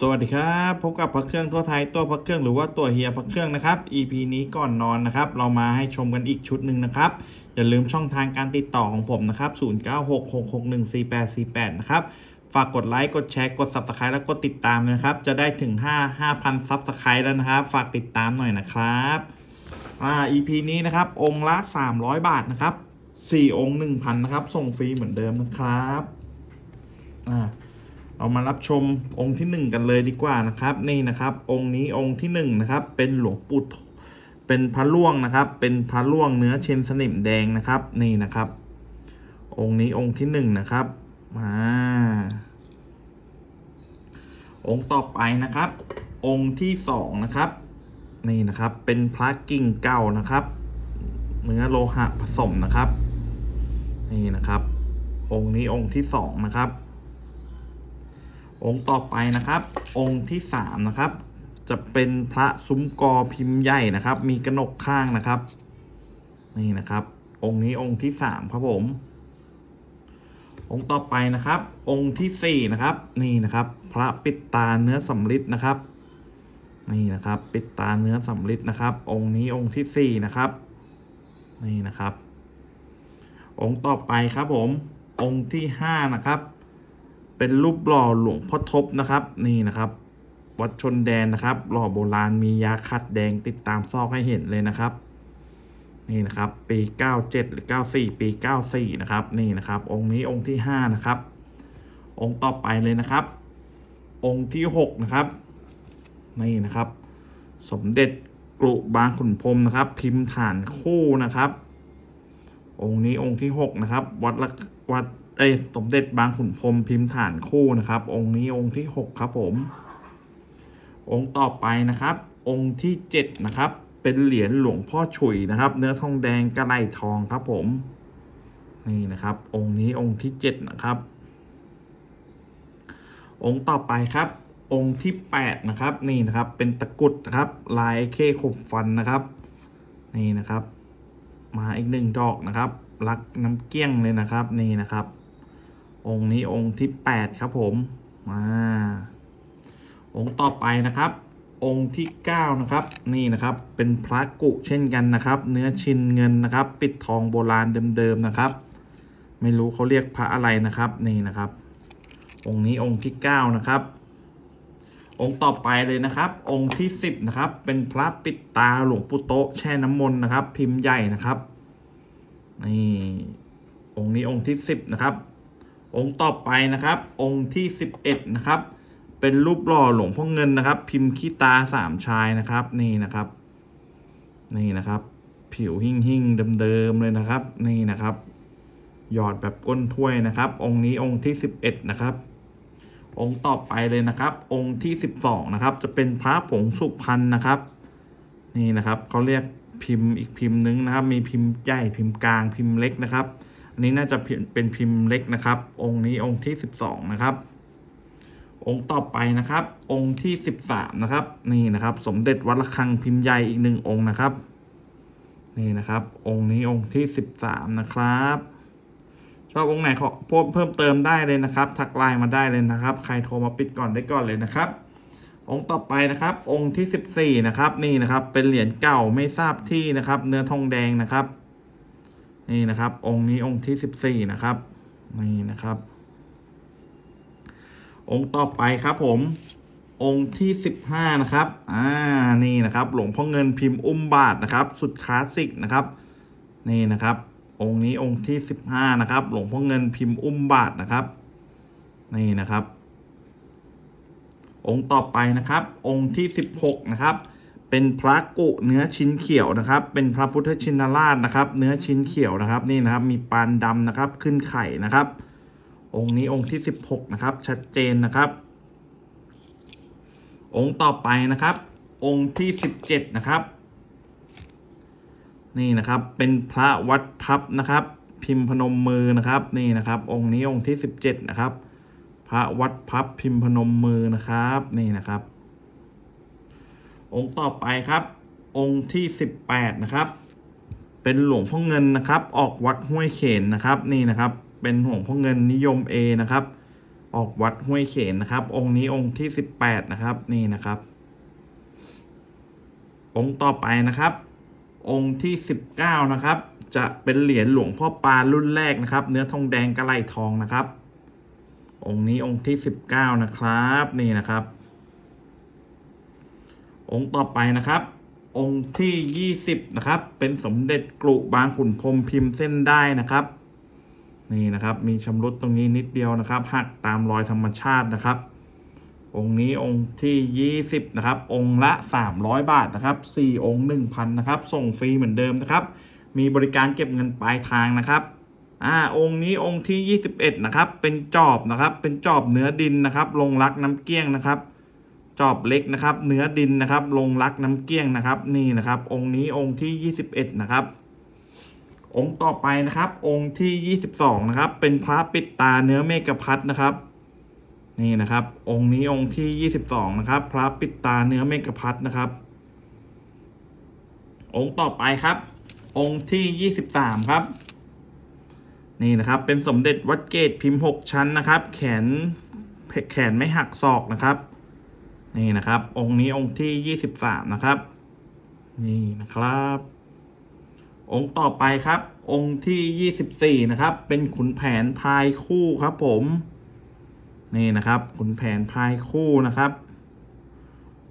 สวัสดีครับพบกับพระเครื่องทั่วไทยตัวพระเครื่องหรือว่าตัวเฮียพระเครื่องนะครับ EP นี้ก่อนนอนนะครับ เรามาให้ชมกันอีกชุดหนึ่งนะครับ อย่าลืมช่องทางการติดต่อของผมนะครับ 0966614848 นะครับ ฝากกดไลค์กดแชร์กด Subscribe แล้วกดติดตามนะครับ จะได้ถึง 5 5,000 Subscribe แล้วนะครับ ฝากติดตามหน่อยนะครับอ่า EP นี้นะครับ องค์ละ 300 บาทนะครับ 4 องค์ 1,000 นะครับ ส่งฟรีเหมือนเดิมนะครับอ่า เรามารับชมองค์ที่หนึ่งกันเลยดีกว่านะครับ นี่นะครับ องค์นี้องค์ที่หนึ่งนะครับเป็นหลวงปู่เป็นพระล่วงนะครับ เป็นพระล่วงเนื้อเชนสนิมแดงนะครับ นี่นะครับ องค์นี้องค์ที่หนึ่งนะครับมาองค์ต่อไปนะครับ องค์ที่สองนะครับ นี่นะครับ เป็นพระกิ่งเก่านะครับ เนื้อโลหะผสมนะครับ นี่นะครับ องค์นี้องค์ที่สองนะครับ องค์ต่อไปนะครับ องค์ที่สามนะครับ จะเป็นพระซุ้มกอพิมพ์ใหญ่นะครับ มีกระหนกข้างนะครับ นี่นะครับ องค์นี้องค์ที่สามครับผม องค์ต่อไปนะครับ องค์ที่สี่นะครับ นี่นะครับ พระปิดตาเนื้อสำริดนะครับ นี่นะครับ ปิดตาเนื้อสำริดนะครับ องค์นี้องค์ที่สี่นะครับ นี่นะครับ องค์ต่อไปครับผม องค์ที่ห้านะครับ เป็นรูปหล่อหลวงพ่อทบนะครับ นี่นะครับ วัดชนแดนนะครับ หล่อโบราณมียาคัดแดงติดตามซอกให้เห็นเลยนะครับ นี่นะครับ ปี 97 หรือ 94 ปี 94 นะครับ นี่นะครับ องค์นี้องค์ที่ 5 นะครับ องค์ต่อไปเลยนะครับ องค์ที่ 6 นะครับ นี่นะครับ สมเด็จกรุบางขุนพรมนะครับ พิมพ์ฐานคู่นะครับ องค์นี้องค์ที่ 6 นะครับ วัดละวัด เอ้สมเด็จบางขุนพรมพิมพ์ฐานคู่นะครับ องค์นี้องค์ที่หกครับผม องค์ต่อไปนะครับ องค์ที่เจ็ดนะครับ เป็นเหรียญหลวงพ่อฉุยนะครับ เนื้อทองแดงกระไหลทองครับผม นี่นะครับ องค์นี้องค์ที่เจ็ดนะครับ องค์ต่อไปครับองค์ที่แปดนะครับ นี่นะครับเป็นตะกรุดนะครับ ลายเคขบฟันนะครับ นี่นะครับ มาอีกหนึ่งดอกนะครับ รักน้ำเกี้ยงเลยนะครับ นี่นะครับ องค์นี้องค์ที่แปดครับผมมาองค์ต่อไปนะครับ องค์ที่เก้านะครับ นี่นะครับเป็นพระกุเช่นกันนะครับ เนื้อชินเงินนะครับ ปิดทองโบราณเดิมๆนะครับ ไม่รู้เขาเรียกพระอะไรนะครับนี่นะครับ องค์นี้องค์ที่เก้านะครับ องค์ต่อไปเลยนะครับ องค์ที่สิบนะครับ เป็นพระปิดตาหลวงปู่โตแช่น้ำมนต์นะครับ พิมพ์ใหญ่นะครับนี่องค์นี้องค์ที่สิบนะครับ องค์ต่อไปนะครับ องค์ที่สิบเอ็ดนะครับ เป็นรูปหล่อหลวงพ่อเงินนะครับ พิมพ์ขี้ตาสามชายนะครับ นี่นะครับ นี่นะครับ ผิวหิ่งหิ่งเดิมๆเลยนะครับ นี่นะครับ หยอดแบบก้นถ้วยนะครับ องค์นี้องค์ที่สิบเอ็ดนะครับ องค์ต่อไปเลยนะครับ องค์ที่สิบสองนะครับ จะเป็นพระผงสุพรรณนะครับ นี่นะครับเขาเรียกพิมพ์อีกพิมพ์นึงนะครับ มีพิมพ์ใหญ่พิมพ์กลางพิมพ์เล็กนะครับ อันนี้น่าจะเป็นพิมพ์เล็กนะครับ องค์นี้องค์ที่สิบสองนะครับ องค์ต่อไปนะครับ องค์ที่สิบสามนะครับ นี่นะครับ สมเด็จวัดระฆังพิมพ์ใหญ่อีกหนึ่งองค์นะครับ นี่นะครับ องค์นี้องค์ที่สิบสามนะครับชอบองค์ไหนขอเพิ่มเพิ่มเติมได้เลยนะครับ ทักไลน์มาได้เลยนะครับ ใครโทรมาปิดก่อนได้ก่อนเลยนะครับองค์ต่อไปนะครับ องค์ที่สิบสี่นะครับ นี่นะครับ เป็นเหรียญเก่าไม่ทราบที่นะครับ เนื้อทองแดงนะครับ นี่นะครับ องค์นี้องค์ที่สิบสี่นะครับ นี่นะครับ องค์ต่อไปครับผม องค์ที่สิบห้านะครับ อ่า นี่นะครับ หลวงพ่อเงินพิมพ์อุ้มบาทนะครับ สุดคลาสสิกนะครับ นี่นะครับ องค์นี้องค์ที่สิบห้านะครับ หลวงพ่อเงินพิมพ์อุ้มบาทนะครับ นี่นะครับ องค์ต่อไปนะครับ องค์ที่สิบหกนะครับ เป็นพระกุเนื้อชิ้นเขียวนะครับ เป็นพระพุทธชินราชนะครับ เนื้อชิ้นเขียวนะครับนี่นะครับ มีปานดำนะครับขึ้นไข่นะครับ องค์นี้องค์ที่สิบหกนะครับ ชัดเจนนะครับ องค์ต่อไปนะครับ องค์ที่สิบเจ็ดนะครับ นี่นะครับเป็นพระวัดพับนะครับ พิมพ์พนมมือนะครับ นี่นะครับ องค์นี้องค์ที่สิบเจ็ดนะครับ พระวัดพับพิมพ์พนมมือนะครับ นี่นะครับ องค์ต่อไปครับ องค์ที่สิบแปดนะครับ เป็นหลวงพ่อเงินนะครับ ออกวัดห้วยเขนนะครับ นี่นะครับ เป็นหลวงพ่อเงินนิยมเอนะครับ ออกวัดห้วยเขนนะครับ องค์นี้องค์ที่สิบแปดนะครับ นี่นะครับ องค์ต่อไปนะครับ องค์ที่สิบเก้านะครับ จะเป็นเหรียญหลวงพ่อปานรุ่นแรกนะครับ เนื้อทองแดงกระไหลทองนะครับ องค์นี้องค์ที่สิบเก้านะครับ นี่นะครับ องค์ต่อไปนะครับ องค์ที่ยี่สิบนะครับ เป็นสมเด็จกรุบางขุนพรมพิมพ์เส้นได้นะครับ นี่นะครับ มีชำรุดตรงนี้นิดเดียวนะครับหักตามรอยธรรมชาตินะครับ องค์นี้องค์ที่ยี่สิบนะครับ องค์ละสามร้อยบาทนะครับสี่องค์หนึ่งพันนะครับ ส่งฟรีเหมือนเดิมนะครับ มีบริการเก็บเงินปลายทางนะครับอ่าองค์นี้องค์ที่ยี่สิบเอ็ดนะครับ เป็นจอบนะครับ เป็นจอบเนื้อดินนะครับ ลงรักน้ำเกี้ยงนะครับ จอบเล็กนะครับ เนื้อดินนะครับ ลงรักน้ำเกี้ยงนะครับ นี่นะครับ องค์นี้องค์ที่ยี่สิบเอ็ดนะครับ องค์ต่อไปนะครับ องค์ที่ยี่สิบสองนะครับ เป็นพระปิดตาเนื้อเมกพัดนะครับ นี่นะครับ องค์นี้องค์ที่ยี่สิบสองนะครับ พระปิดตาเนื้อเมกพัดนะครับ องค์ต่อไปครับ องค์ที่ยี่สิบสามครับ นี่นะครับ เป็นสมเด็จวัดเกตพิมพ์หกชั้นนะครับ แขนแขนไม่หักศอกนะครับ นี่นะครับ องค์นี้องค์ที่ยี่สิบสามนะครับ นี่นะครับ องค์ต่อไปครับ องค์ที่ยี่สิบสี่นะครับ เป็นขุนแผนพายคู่ครับ ผม นี่นะครับ ขุนแผนพายคู่นะครับ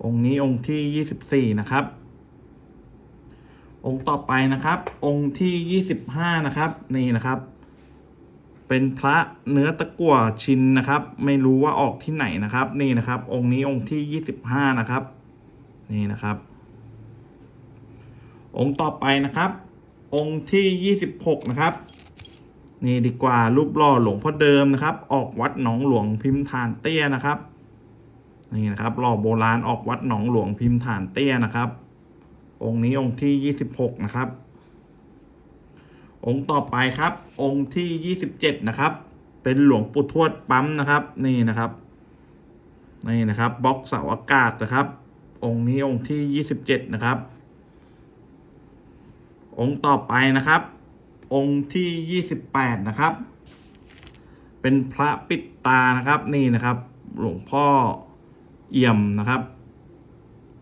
องค์นี้องค์ที่ยี่สิบสี่นะครับ องค์ต่อไปนะครับ องค์ที่ยี่สิบห้านะครับ นี่นะครับ เป็นพระเนื้อตะกั่วชินนะครับ ไม่รู้ว่าออกที่ไหนนะครับ นี่นะครับ องค์นี้องค์ที่ยี่สิบห้านะครับ นี่นะครับ องค์ต่อไปนะครับ องค์ที่ยี่สิบหกนะครับ นี่ดีกว่ารูปหล่อหลวงพ่อเดิมนะครับ ออกวัดหนองหลวงพิมพ์ฐานเตี้ยนะครับนี่นะครับหล่อโบราณออกวัดหนองหลวงพิมพ์ฐานเตี้ยนะครับ องค์นี้องค์ที่ยี่สิบหกนะครับ องค์ต่อไปครับ องค์ที่ยี่สิบเจ็ดนะครับ เป็นหลวงปู่ทวดปั๊มนะครับ นี่นะครับ นี่นะครับบล็อกเสาอากาศนะครับ องค์นี้องค์ที่ยี่สิบเจ็ดนะครับ องค์ต่อไปนะครับ องค์ที่ยี่สิบแปดนะครับ เป็นพระปิดตานะครับนี่นะครับ หลวงพ่อเอี่ยมนะครับ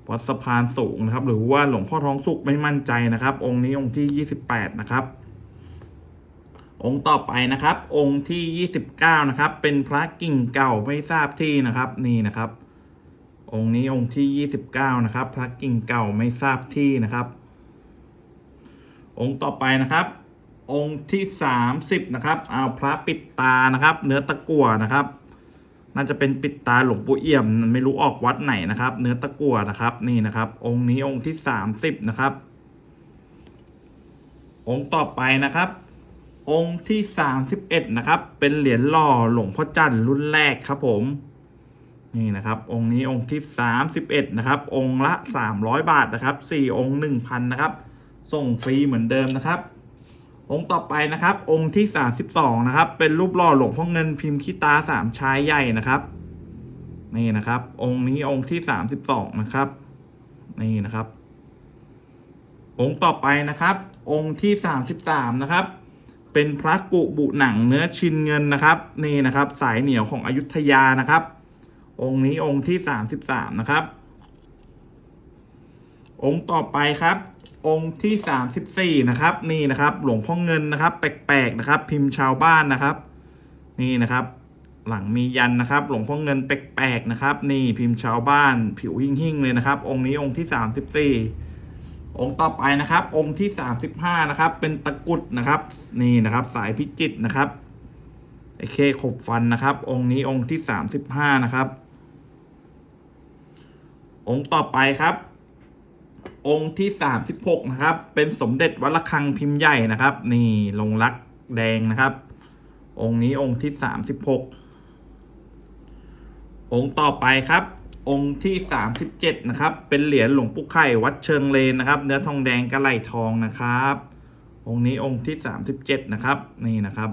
วัดสะพานสูงนะครับ หรือว่าหลวงพ่อท้องสุกไม่มั่นใจนะครับ องค์นี้องค์ที่ยี่สิบแปดนะครับ องค์ต่อไปนะครับ องค์ที่ยี่สิบเก้านะครับ เป็นพระกิ่งเก่าไม่ทราบที่นะครับ นี่นะครับ องค์นี้องค์ที่ยี่สิบเก้านะครับ พระกิ่งเก่าไม่ทราบที่นะครับ องค์ต่อไปนะครับ องค์ที่สามสิบนะครับ เอาพระปิดตานะครับ เนื้อตะกั่วนะครับ น่าจะเป็นปิดตาหลวงปู่เอี่ยมไม่รู้ออกวัดไหนนะครับ เนื้อตะกั่วนะครับ นี่นะครับ องค์นี้องค์ที่สามสิบนะครับ องค์ต่อไปนะครับ องค์ที่สามสิบเอ็ดนะครับ เป็นเหรียญหล่อหลวงพ่อจันทร์รุ่นแรกครับผม นี่นะครับ องค์นี้องค์ที่สามสิบเอ็ดนะครับ องค์ละสามร้อยบาทนะครับสี่องค์หนึ่งพันนะครับ ส่งฟรีเหมือนเดิมนะครับ องค์ต่อไปนะครับ องค์ที่สามสิบสองนะครับ เป็นรูปหล่อหลวงพ่อเงินพิมพ์ขี้ตาสามชายใหญ่นะครับ นี่นะครับ องค์นี้องค์ที่สามสิบสองนะครับ นี่นะครับ องค์ต่อไปนะครับ องค์ที่สามสิบสามนะครับ เป็นพระกุบุหนังเนื้อชินเงินนะครับ นี่นะครับ สายเหนียวของอยุธยานะครับ องค์นี้องค์ที่สามสิบสามนะครับ องค์ต่อไปครับ องค์ที่สามสิบสี่นะครับ นี่นะครับ หลวงพ่อเงินนะครับ แปลกๆนะครับ พิมพ์ชาวบ้านนะครับ นี่นะครับ หลังมียันนะครับ หลวงพ่อเงินแปลกๆนะครับ นี่พิมพ์ชาวบ้าน ผิวหิ่งๆเลยนะครับ องค์นี้องค์ที่สามสิบสี่ องค์ต่อไปนะครับ องค์ที่สามสิบห้านะครับ เป็นตะกุดนะครับ นี่นะครับ สายพิจิตนะครับไอเคขบฟันนะครับ องค์นี้องค์ที่สามสิบห้านะครับ องค์ต่อไปครับ องค์ที่สามสิบหกนะครับ เป็นสมเด็จวัดระฆังพิมพ์ใหญ่นะครับ นี่ลงรักแดงนะครับ องค์นี้องค์ที่สามสิบหกองค์ต่อไปครับ องค์ที่สามสิบเจ็ดนะครับ เป็นเหรียญหลวงปู่ไข่วัดเชิงเลนนะครับ เนื้อทองแดงกระไหลทองนะครับ องค์นี้องค์ที่สามสิบเจ็ดนะครับ นี่นะครับ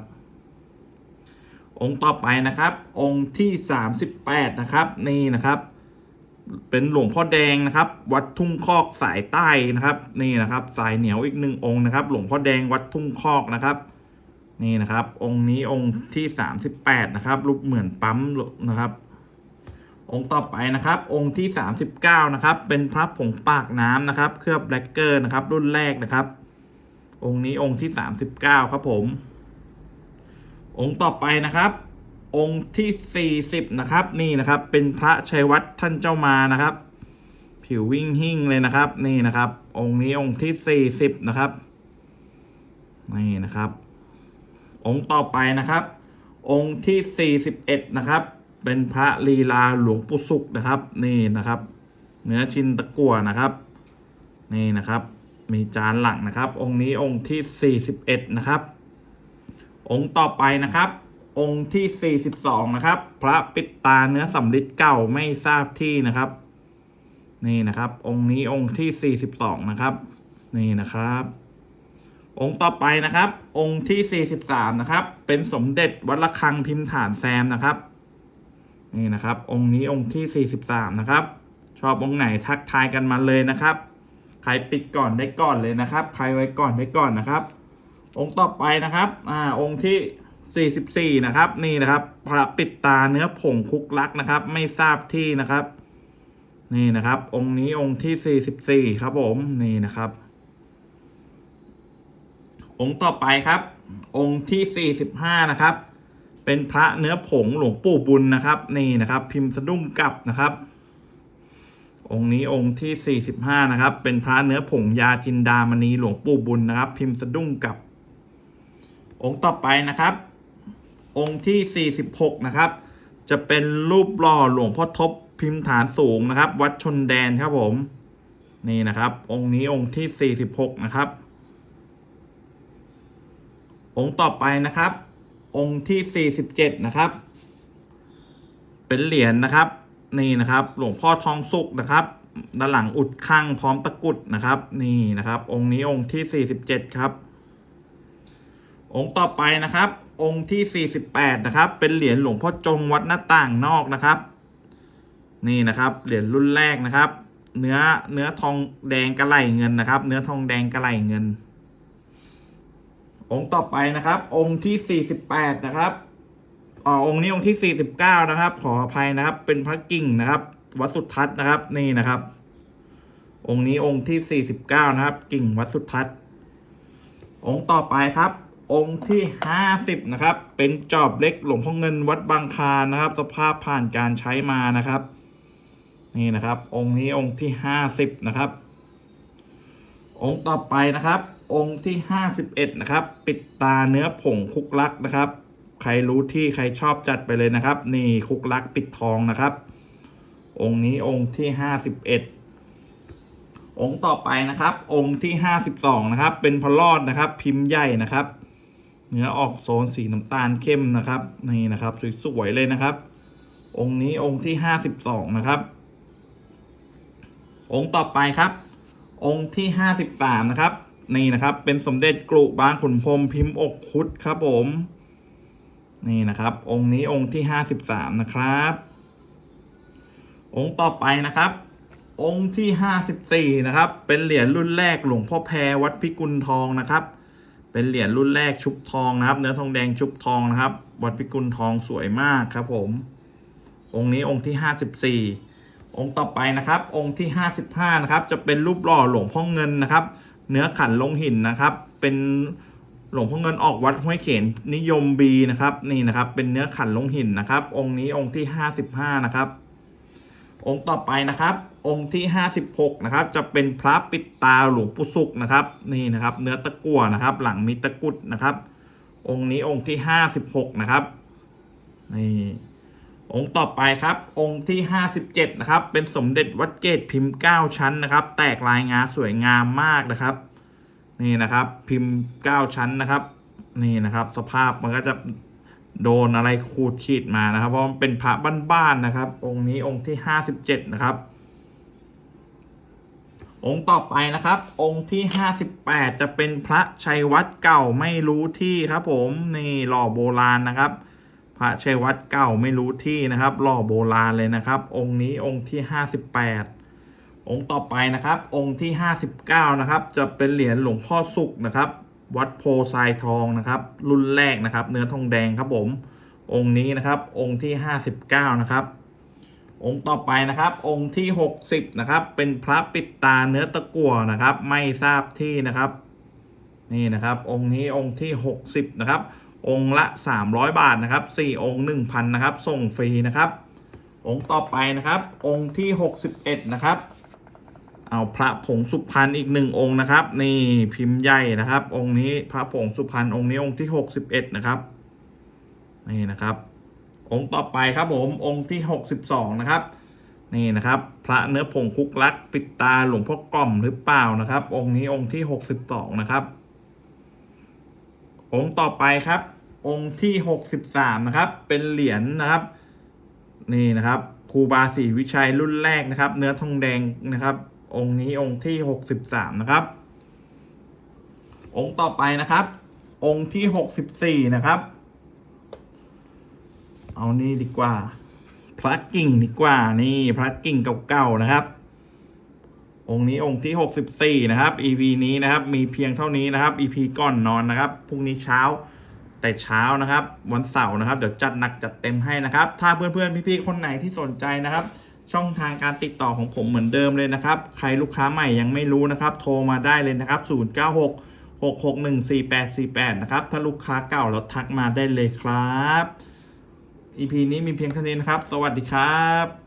องค์ต่อไปนะครับ องค์ที่สามสิบแปดนะครับ นี่นะครับ เป็นหลวงพ่อแดงนะครับ วัดทุ่งคอกสายใต้นะครับ นี่นะครับ สายเหนียวอีกหนึ่งองค์นะครับ หลวงพ่อแดงวัดทุ่งคอกนะครับ นี่นะครับ องค์นี้องค์ที่สามสิบแปดนะครับ รูปเหมือนปั๊มนะครับ องค์ต่อไปนะครับ องค์ที่สามสิบเก้านะครับ เป็นพระผงปากน้ำนะครับ เคลือบแบล็กเกอร์นะครับ รุ่นแรกนะครับ องค์นี้องค์ที่สามสิบเก้าครับผม องค์ต่อไปนะครับ องค์ที่สี่สิบนะครับ นี่นะครับ เป็นพระชัยวัฒน์ท่านเจ้ามานะครับ ผิววิ่งหิ่งเลยนะครับ นี่นะครับ องค์นี้องค์ที่สี่สิบนะครับ นี่นะครับ องค์ต่อไปนะครับ องค์ที่ 41 นะครับ เป็นพระลีลาหลวงปู่สุขนะครับ นี่นะครับ เนื้อชินตะกั่วนะครับ นี่นะครับ มีจานหลังนะครับ องค์นี้องค์ที่ 41 นะครับ องค์ต่อไปนะครับ องค์ที่ 42 นะครับ พระปิดตาเนื้อสำริดเก่าไม่ทราบที่นะครับ นี่นะครับ องค์นี้องค์ที่ 42 นะครับ นี่นะครับ องค์ต่อไปนะครับ องค์ที่ 43 นะครับ เป็นสมเด็จวัดระฆังพิมพ์ฐานแซมนะครับ นี่นะครับ องค์นี้องค์ที่ 43 นะครับ ชอบองค์ไหนทักทายกันมาเลยนะครับ ใครปิดก่อนได้ก่อนเลยนะครับ ใครไว้ก่อนได้ก่อนนะครับ องค์ต่อไปนะครับ อ่า องค์ที่ 44 นะครับ นี่นะครับ พระปิดตาเนื้อผงคุกลักนะครับ ไม่ทราบที่นะครับ นี่นะครับ องค์นี้องค์ที่ 44 ครับผม นี่นะครับ องค์ต่อไปครับ องค์ที่ 45 นะครับ เป็นพระเนื้อผงหลวงปู่บุญนะครับ นี่นะครับ พิมพ์สะดุ้งกลับนะครับ องค์นี้องค์ที่ 45 นะครับ เป็นพระเนื้อผงยาจินดามณีหลวงปู่บุญนะครับ พิมพ์สะดุ้งกลับ องค์ต่อไปนะครับ องค์ที่ 46 นะครับ จะเป็นรูปหล่อหลวงพ่อทบพิมพ์ฐานสูงนะครับ วัดชนแดนครับผม นี่นะครับ องค์นี้องค์ที่ 46 นะครับ องค์ต่อไปนะครับ องค์ที่ 47 นะครับ เป็นเหรียญนะครับ นี่นะครับ หลวงพ่อทองสุกนะครับ ด้านหลังอุดข้างพร้อมตะกุดนะครับ นี่นะครับ องค์นี้องค์ที่ 47 ครับ องค์ต่อไปนะครับ องค์ที่ 48 นะครับ เป็นเหรียญหลวงพ่อจงวัดหน้าต่างนอกนะครับ นี่นะครับ เหรียญรุ่นแรกนะครับ เนื้อเนื้อทองแดงกระไหลเงินนะครับ เนื้อทองแดงกระไหลเงิน องค์ต่อไปนะครับ องค์ที่ 48 นะครับอ๋อองค์นี้องค์ที่ 49 นะครับ ขออภัยนะครับ เป็นพระกิ่งนะครับ วัดสุทัศน์นะครับ นี่นะครับ องค์นี้องค์ที่ 49 นะครับ กิ่งวัดสุทัศน์ องค์ต่อไปครับ องค์ที่ 50 นะครับ เป็นจอบเล็กหลวงพ่อเงินวัดบางคานนะครับ สภาพผ่านการใช้มานะครับ นี่นะครับ องค์นี้องค์ที่ 50 นะครับ องค์ต่อไปนะครับ องค์ที่ 51 นะครับ ปิดตาเนื้อผงคุกลักนะครับ ใครรู้ที่ใครชอบจัดไปเลยนะครับ นี่คุกลักปิดทองนะครับ องค์นี้องค์ที่ 51 องค์ต่อไปนะครับ องค์ที่ 52 นะครับ เป็นพระรอดนะครับ พิมพ์ใหญ่นะครับ เนื้อออกโซนสีน้ำตาลเข้มนะครับ นี่นะครับสวยๆเลยนะครับ องค์นี้องค์ที่ 52 นะครับ องค์ต่อไปครับ องค์ที่ 53 นะครับ นี่นะครับ เป็นสมเด็จกรุบางขุนพรมพิมพ์อกคุดครับผม นี่นะครับ องค์นี้องค์ที่53นะครับ องค์ต่อไปนะครับ องค์ที่54นะครับ เป็นเหรียญรุ่นแรกหลวงพ่อแพรวัดพิกุลทองนะครับ เป็นเหรียญรุ่นแรกชุบทองนะครับ เนื้อทองแดงชุบทองนะครับ วัดพิกุลทองสวยมากครับผม องค์นี้องค์ที่54องค์ต่อไปนะครับ องค์ที่55นะครับ จะเป็นรูปหล่อหลวงพ่อเงินนะครับ เนื้อขันลงหินนะครับ เป็นหลวงพ่อเงินออกวัดห้วยเขนนิยมบีนะครับ นี่นะครับ เป็นเนื้อขันลงหินนะครับ องค์นี้องค์ที่55นะครับ องค์ต่อไปนะครับ องค์ที่56นะครับ จะเป็นพระปิดตาหลวงปู่สุกนะครับ นี่นะครับ เนื้อตะกั่วนะครับ หลังมีตะกุดนะครับ องค์นี้องค์ที่56นะครับ นี่ องค์ต่อไปครับ องค์ที่ 57 นะครับ เป็นสมเด็จวัดเกตพิมพ์ 9 ชั้นนะครับ แตกลายงาสวยงามมากนะครับ นี่นะครับ พิมพ์ 9 ชั้นนะครับ นี่นะครับ สภาพมันก็จะโดนอะไรขูดขีดมานะครับ เพราะมันเป็นพระบ้านๆนะครับ องค์นี้องค์ที่ 57 นะครับ องค์ต่อไปนะครับ องค์ที่ 58 จะเป็นพระชัยวัดเก่าไม่รู้ที่ครับ ผมนี่หล่อโบราณนะครับ พระชัยวัดเก่าไม่รู้ที่นะครับหล่อโบราณเลยนะครับ องค์นี้องค์ที่58องค์ต่อไปนะครับ องค์ที่59นะครับ จะเป็นเหรียญหลวงพ่อสุขนะครับ วัดโพทรายทองนะครับ รุ่นแรกนะครับ เนื้อทองแดงครับผม องค์นี้นะครับ องค์ที่59นะครับ องค์ต่อไปนะครับ องค์ที่60นะครับ เป็นพระปิดตาเนื้อตะกั่วนะครับ ไม่ทราบที่นะครับ นี่นะครับ องค์นี้องค์ที่60นะครับ องค์ละ 300 บาทนะครับ4องค์1,000นะครับ ส่งฟรีนะครับ องค์ต่อไปนะครับ องค์ที่ 61 นะครับ เอาพระผงสุพรรณอีกหนึ่งองค์นะครับ นี่พิมพ์ใหญ่นะครับ องค์นี้พระผงสุพรรณองค์นี้องค์ที่ 61 นะครับ นี่นะครับ องค์ต่อไปครับผม องค์ที่ 62 นะครับ นี่นะครับ พระเนื้อผงคุกลักปิดตาหลวงพ่อกล่อมหรือเปล่านะครับ องค์นี้องค์ที่ 62 นะครับ องค์ต่อไปครับ องค์ที่ 63 นะครับ เป็นเหรียญนะครับ นี่นะครับครูบาศรีวิชัยรุ่นแรกนะครับ เนื้อทองแดงนะครับ องค์นี้องค์ที่ 63 นะครับ องค์ต่อไปนะครับ องค์ที่ 64 นะครับ เอานี่ดีกว่าพระกิ่งดีกว่านี่พระกิ่งเก่าๆนะครับ องค์นี้องค์ที่ 64 นะครับ EP นี้นะครับ มีเพียงเท่านี้นะครับ EP ก่อนนอนนะครับพรุ่งนี้เช้าแต่เช้านะครับ วันเสาร์นะครับเดี๋ยวจัดหนักจัดเต็มให้นะครับ ถ้าเพื่อนๆพี่ๆคนไหนที่สนใจนะครับ ช่องทางการติดต่อของผมเหมือนเดิมเลยนะครับ ใครลูกค้าใหม่ยังไม่รู้นะครับ โทรมาได้เลยนะครับ 096 661 4848 นะครับ ถ้าลูกค้าเก่าแล้วทักมาได้เลยครับ EP นี้มีเพียงเท่านี้นะครับ สวัสดีครับ